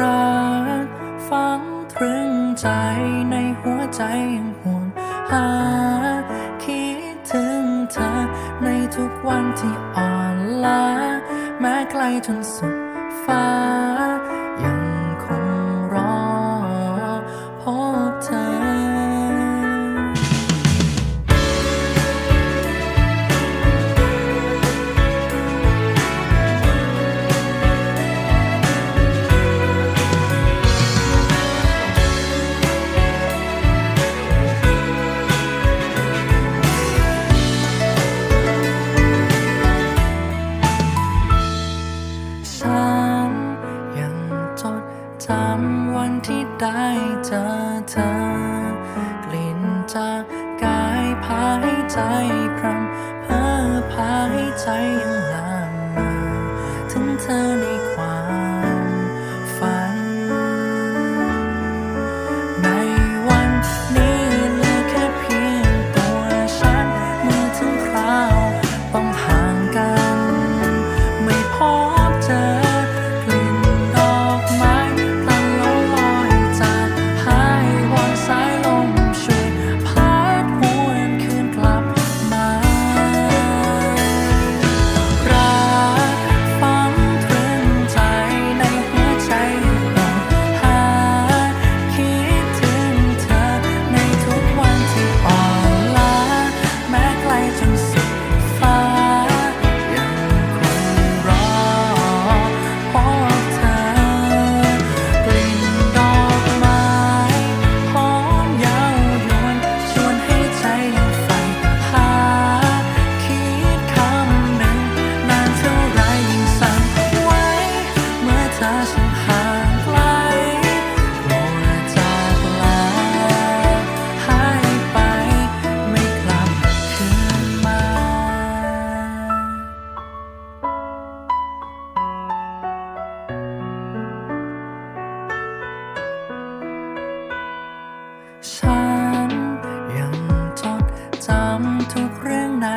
รักฟังตรึงใจในหัวใจยังห่วงหา คิดถึงเธอ ในทุกวันที่อ่อนล้า แม้ไกลจนสุดฟ้า ใจพรำเพ้อพาให้ใจยัง ฉันยังจดจำทุกเรื่องใน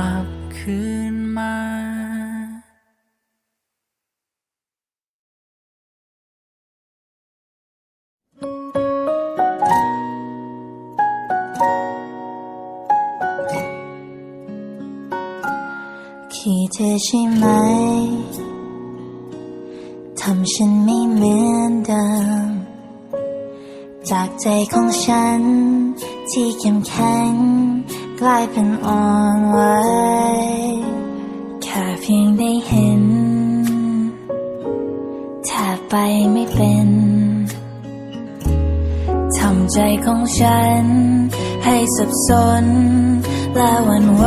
ลับคืนมาคิดเธอใช่ไหม ทำฉันไม่เหมือนเดิม จากใจของฉันที่เข้มแข็ง กลายเป็นอ่อนไหวแค่เพียงได้เห็นแทบไปไม่เป็นทำใจของฉันให้สับสนและหวั่นไหว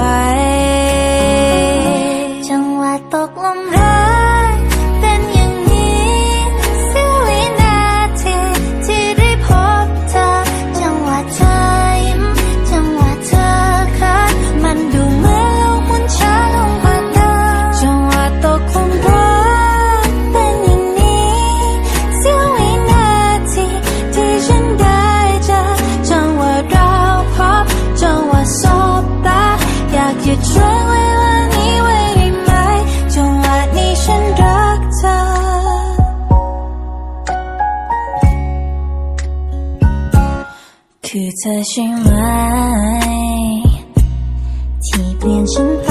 ที่เปลี่ยนฉันไป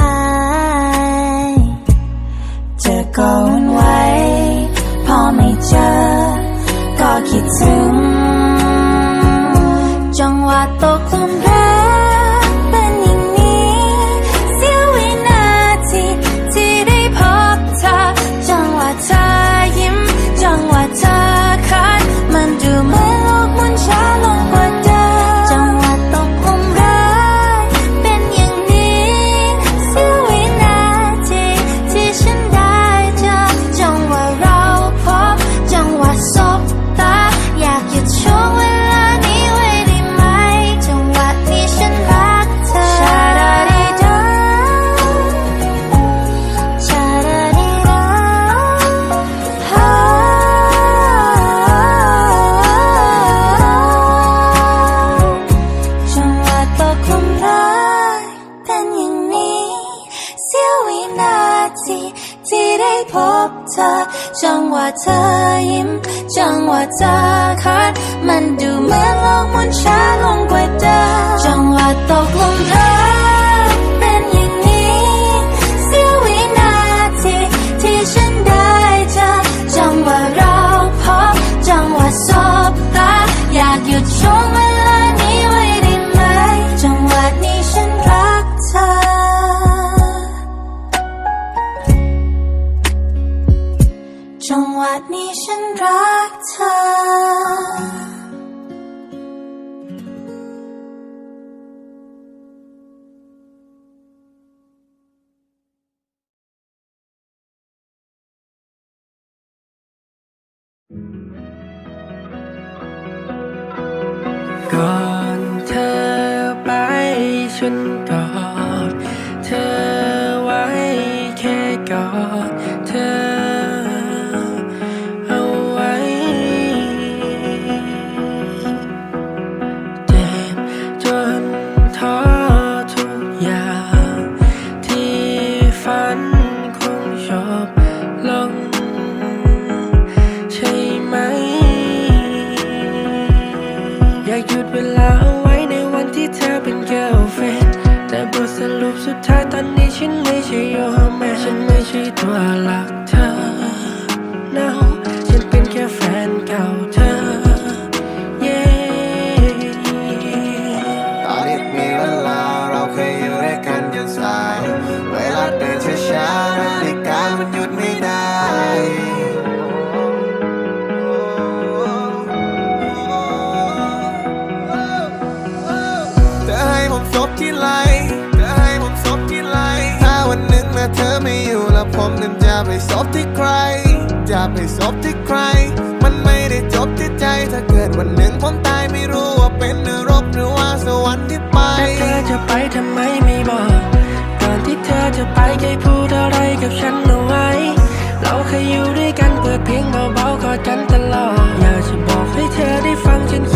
จะก็วนไว้ พอไม่เจอ ก็คิดถึง เธอยิ้ม จังหวะจธอคัดมันดูเหมือนโลกมันช้าลงกว่าเดิมจังหวะตกลงเธอ 真的。 ศพที่ใคร จะไปศพที่ใคร มันไม่ได้จบที่ใจ ถ้าเกิดวันหนึ่งผมตายไม่รู้ว่าเป็นนรกหรือว่าสวรรค์ที่ไปเธอจะไปทำไมไม่บอกตอนที่เธอจะไปแค่พูดอะไรกับฉันเอาไว้ เราเคยอยู่ด้วยกันเปิดเพลงเบาๆกอดกันตลอดอยากจะบอกให้เธอได้ฟังฉัน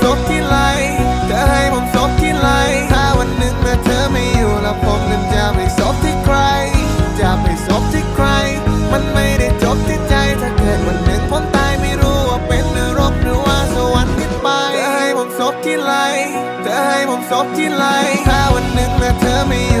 ศพที่ไหลถ้าวันหนึ่งและเธอไม่อยู่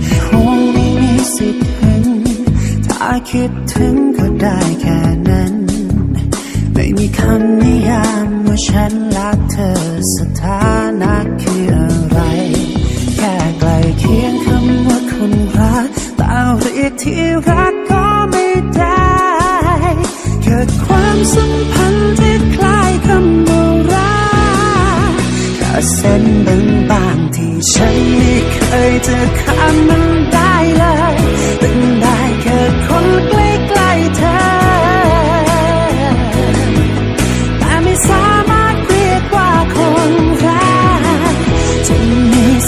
คิดถึงก็ได้แค่นั้น ไม่มีคำนิยามว่าฉันรักเธอสถานะคืออะไร แค่ใกลเคียงคำว่าคนรักแต่เรียกที่รักก็ไม่ได้ เกิดความสัมพันธ์ที่คล้ายคำว่ารักแค่เส้นบางบางๆที่ฉันไม่เคยจะข้ามมันได้เลย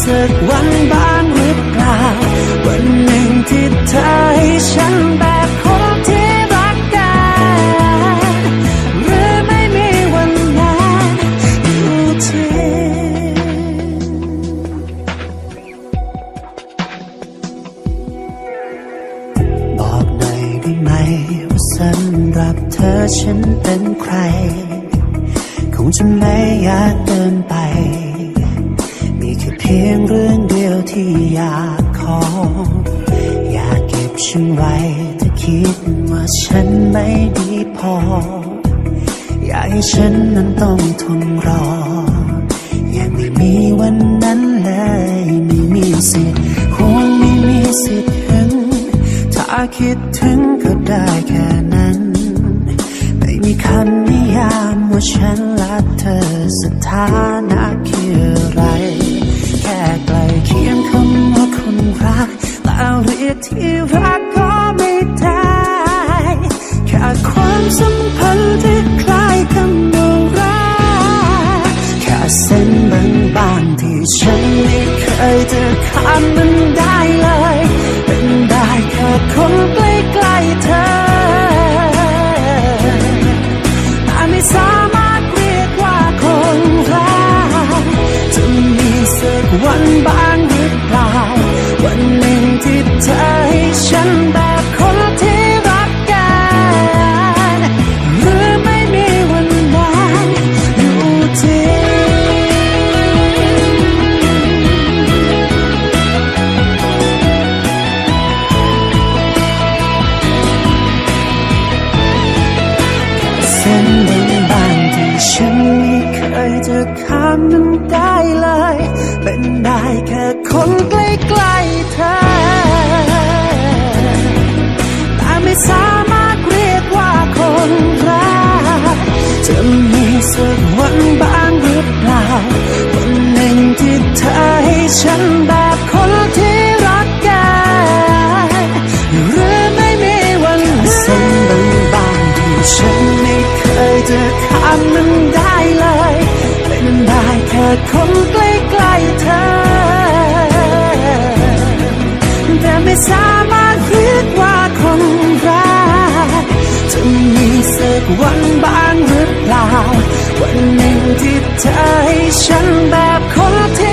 สักวันบ้างหรือเปล่า วันหนึ่งที่เธอให้ฉันแบ ฉันนั้นต้องทนรอ ยังไม่มีวันนั้นเลยไม่มีสิทธิ์คงไม่มีสิทธิ์ถึงถ้าคิดถึงก็ได้แค่นั้น ไม่มีคำนิยามว่าฉันรักเธอสถานะคืออะไร แค่ใกล้เคียงคำว่าคนรักแต่เรียกที่รักก็ไม่ได้แค่ความสัมพันธ์ที่คล้า วันบ้างหรือเปล่า วันหนึ่งที่เธอให้ฉันแบบคนที่